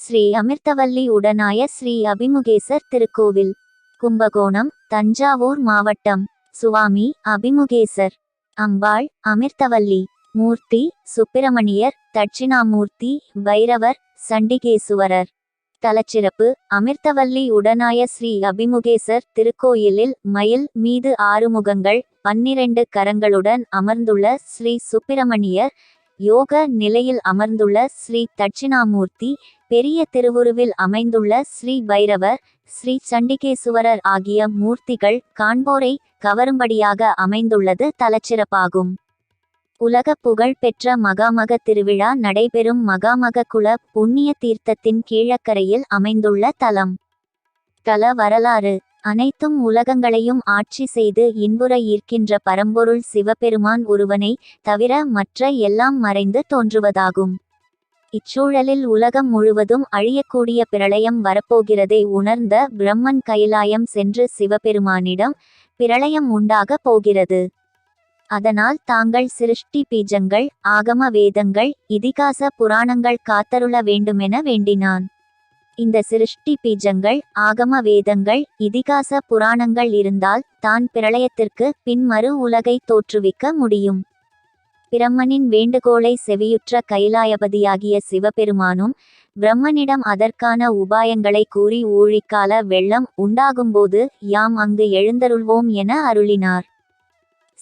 ஸ்ரீ அமிர்தவல்லி உடனாய ஸ்ரீ அபிமுகேசர் திருக்கோவில் கும்பகோணம் தஞ்சாவூர் மாவட்டம் சுவாமி அபிமுகேசர் அம்பாள் அமிர்தவல்லி மூர்த்தி சுப்பிரமணியர் தட்சிணாமூர்த்தி பைரவர் சண்டிகேசுவரர். தலச்சிறப்பு அமிர்தவல்லி உடனாய ஸ்ரீ அபிமுகேசர் திருக்கோயிலில் மயில் மீது ஆறுமுகங்கள் பன்னிரண்டு கரங்களுடன் அமர்ந்துள்ள ஸ்ரீ சுப்பிரமணியர் யோக நிலையில் அமர்ந்துள்ள ஸ்ரீ தட்சிணாமூர்த்தி பெரிய திருவுருவில் அமைந்துள்ள ஸ்ரீ பைரவர் ஸ்ரீ சண்டிகேசுவரர் ஆகிய மூர்த்திகள் காண்போரை கவரும்படியாக அமைந்துள்ளது தலச்சிறப்பாகும். உலக புகழ் பெற்ற மகாமக திருவிழா நடைபெறும் மகாமக குல புண்ணிய தீர்த்தத்தின் கீழக்கரையில் அமைந்துள்ள தலம். தல வரலாறு. அனைத்தும் உலகங்களையும் ஆட்சி செய்து இன்புற ஈர்க்கின்ற பரம்பொருள் சிவபெருமான் ஒருவனை தவிர மற்ற எல்லாம் மறைந்து தோன்றுவதாகும். இச்சூழலில் உலகம் முழுவதும் அழியக்கூடிய பிரளயம் வரப்போகிறதை உணர்ந்த பிரம்மன் கைலாயம் சென்று சிவபெருமானிடம் பிரளயம் உண்டாக போகிறது. அதனால் தாங்கள் சிருஷ்டி பீஜங்கள் ஆகம வேதங்கள் இதிகாச புராணங்கள் காத்தருள வேண்டுமென வேண்டினான். இந்த சிருஷ்டி பீஜங்கள் ஆகம வேதங்கள் இதிகாச புராணங்கள் இருந்தால் தான் பிரளயத்திற்கு பின் மறு உலகை தோற்றுவிக்க முடியும். பிரம்மனின் வேண்டுகோளை செவியுற்ற கைலாயபதியாகிய சிவபெருமானும் பிரம்மனிடம் அதற்கான உபாயங்களை கூறி ஊழிக்கால வெள்ளம் உண்டாகும்போது யாம் அங்கு எழுந்தருள்வோம் என அருளினார்.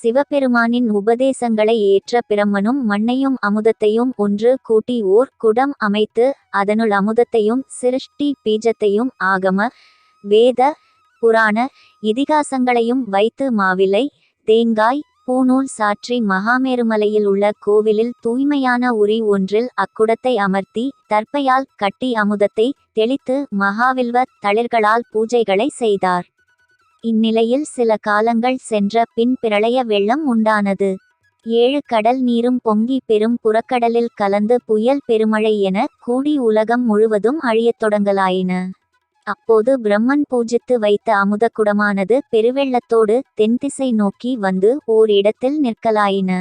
சிவபெருமானின் உபதேசங்களை ஏற்ற பிரம்மனும் மண்ணையும் அமுதத்தையும் ஒன்று கூட்டி ஓர் குடம் அமைத்து அதனுள் அமுதத்தையும் சிருஷ்டி பீஜத்தையும் ஆகம வேத புராண இதிகாசங்களையும் வைத்து மாவிலை தேங்காய் பூநூல் சாற்றி மகாமேருமலையில் உள்ள கோவிலில் தூய்மையான உரி ஒன்றில் அக்குடத்தை அமர்த்தி தற்பையால் கட்டி அமுதத்தை தெளித்து மகாவில்வ தளிர்களால் பூஜைகளை செய்தார். இந்நிலையில் சில காலங்கள் சென்ற பின் பிரளய வெள்ளம் உண்டானது. ஏழு கடல் நீரும் பொங்கி பெரும் புறக்கடலில் கலந்து புயல் பெருமழை என கூடி உலகம் முழுவதும் அழியத் தொடங்கலாயின. அப்போது பிரம்மன் பூஜித்து வைத்த அமுத குடமானது பெருவெள்ளத்தோடு தென்திசை நோக்கி வந்து ஓர் இடத்தில் நிற்கலாயின.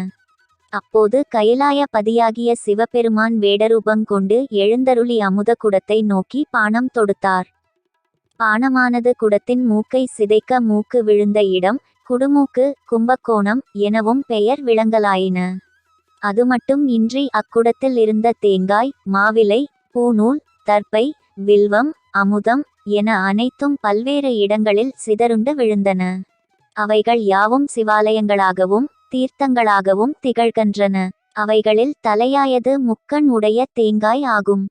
அப்போது கைலாய பதியாகிய சிவபெருமான் வேடரூபம் கொண்டு எழுந்தருளி அமுத குடத்தை நோக்கி பானம் தொடுத்தார். பானமானது குடத்தின் மூக்கை சிதைக்க மூக்கு விழுந்த இடம் குடுமூக்கு கும்பகோணம் எனவும் பெயர் விளங்கலாயின. அது மட்டும் இன்றி அக்குடத்தில் இருந்த தேங்காய் மாவிலை பூநூல் தற்பை வில்வம் அமுதம் என அனைத்தும் பல்வேறு இடங்களில் சிதறுண்டு விழுந்தன. அவைகள் யாவும் சிவாலயங்களாகவும் தீர்த்தங்களாகவும் திகழ்கின்றன. அவைகளில் தலையாயது முக்கண் உடைய தேங்காய் ஆகும்.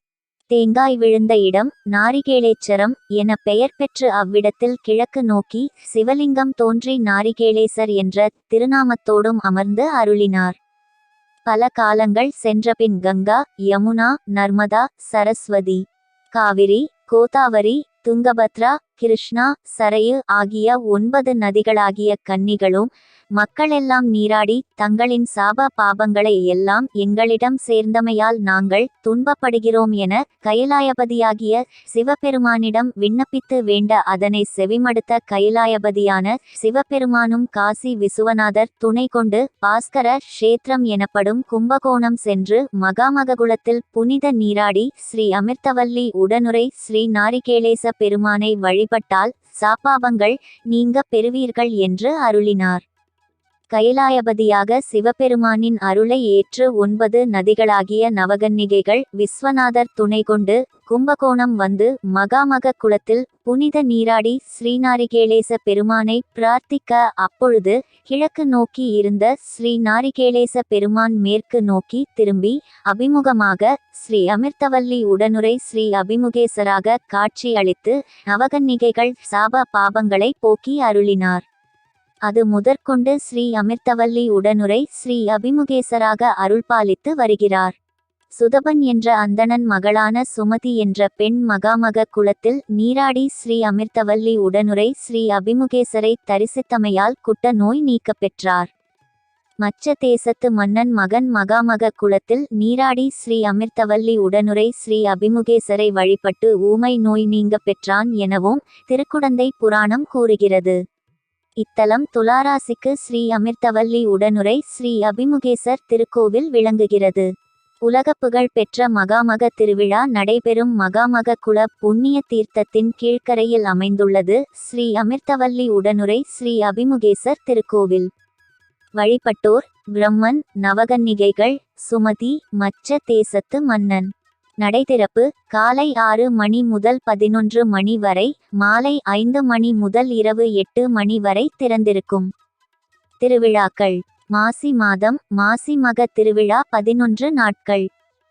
தேங்காய் விழுந்த இடம் நாரிகேளேச்சரம் என பெயர் பெற்று அவ்விடத்தில் கிழக்கு நோக்கி சிவலிங்கம் தோன்றி நாரிகேளேசர் என்ற திருநாமத்தோடும் அமர்ந்து அருளினார். பல காலங்கள் சென்றபின் கங்கா யமுனா நர்மதா சரஸ்வதி காவிரி கோதாவரி துங்கபத்ரா கிருஷ்ணா சரையு ஆகிய ஒன்பது நதிகளாகிய கன்னிகளும் மக்களெல்லாம் நீராடி தங்களின் சாப பாபங்களை எல்லாம் எங்களிடம் சேர்ந்தமையால் நாங்கள் துன்பப்படுகிறோம் என கைலாயபதியாகிய சிவபெருமானிடம் விண்ணப்பித்து வேண்ட அதனை செவிமடுத்த கைலாயபதியான சிவபெருமானும் காசி விசுவநாதர் துணை கொண்டு பாஸ்கர க்ஷேத்திரம் எனப்படும் கும்பகோணம் சென்று மகாமககுலத்தில் புனித நீராடி ஸ்ரீ அமிர்தவல்லி உடனுரை ஸ்ரீ நாரிகேளேச பெருமானை வழிபட்டால் சாபாபங்கள் நீங்க பெறுவீர்கள் என்று அருளினார். கைலாயபதியாக சிவபெருமானின் அருளை ஏற்று ஒன்பது நதிகளாகிய நவகன்னிகைகள் விஸ்வநாதர் துணை கொண்டு கும்பகோணம் வந்து மகாமக குளத்தில் புனித நீராடி ஸ்ரீநாரிகேளேச பெருமானை பிரார்த்திக்க அப்பொழுது கிழக்கு நோக்கி இருந்த ஸ்ரீநாரிகேளேச பெருமான் மேற்கு நோக்கி திரும்பி அபிமுகமாக ஸ்ரீ அமிர்தவல்லி உடனுரை ஸ்ரீ அபிமுகேசராக காட்சி அளித்து நவகன்னிகைகள் சாப பாபங்களை போக்கி அருளினார். அது முதற்கொண்டு ஸ்ரீ அமிர்தவல்லி உடனுரை ஸ்ரீ அபிமுகேசராக அருள்பாலித்து வருகிறார். சுதபன் என்ற அந்தணன் மகளான சுமதி என்ற பெண் மகாமக குலத்தில் நீராடி ஸ்ரீ அமிர்தவல்லி உடனுரை ஸ்ரீ அபிமுகேசரை தரிசித்தமையால் குட்ட நோய் நீக்கப்பெற்றார். மச்ச தேசத்து மன்னன் மகன் மகாமக குலத்தில் நீராடி ஸ்ரீ அமிர்தவல்லி உடனுரை ஸ்ரீ அபிமுகேசரை வழிபட்டு ஊமை நோய் நீங்க பெற்றான் எனவும் திருக்குடந்தை புராணம் கூறுகிறது. இத்தலம் துளாராசிக்கு ஸ்ரீ அமிர்தவல்லி உடனுரை ஸ்ரீ அபிமுகேசர் திருக்கோவில் விளங்குகிறது. உலகப்புகழ் பெற்ற மகாமக திருவிழா நடைபெறும் மகாமக குல புண்ணிய தீர்த்தத்தின் கீழ்க்கரையில் அமைந்துள்ளது ஸ்ரீ அமிர்தவல்லி உடனுரை ஸ்ரீ அபிமுகேசர் திருக்கோவில். வழிபட்டோர் பிரம்மன் நவகன்னிகைகள் சுமதி மச்ச தேசத்து மன்னன். நடைதிறப்பு காலை ஆறு மணி முதல் பதினொன்று மணி வரை மாலை ஐந்து மணி முதல் இரவு எட்டு மணி வரை திறந்திருக்கும். திருவிழாக்கள். மாசி மாதம் மாசி மக திருவிழா பதினொன்று நாட்கள்.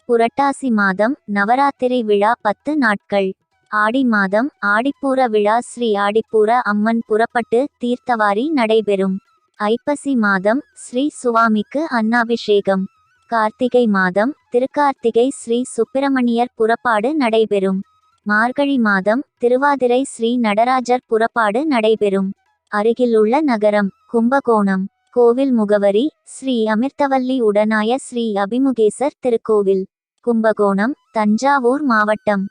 புரட்டாசி மாதம் நவராத்திரி விழா பத்து நாட்கள். ஆடி மாதம் ஆடிப்பூர விழா ஸ்ரீ ஆடிப்பூர அம்மன் புறப்பட்டு தீர்த்தவாரி நடைபெறும். ஐப்பசி மாதம் ஸ்ரீ சுவாமிக்கு அன்னாபிஷேகம். கார்த்திகை மாதம் திருக்கார்த்திகை ஸ்ரீ சுப்பிரமணியர் புறப்பாடு நடைபெறும். மார்கழி மாதம் திருவாதிரை ஸ்ரீ நடராஜர் புறப்பாடு நடைபெறும். அருகிலுள்ள நகரம் கும்பகோணம் கோவில் முகவரி ஸ்ரீ அமிர்தவல்லி உடனாய ஸ்ரீ அபிமுகேசர் திருக்கோவில். கும்பகோணம் தஞ்சாவூர் மாவட்டம்.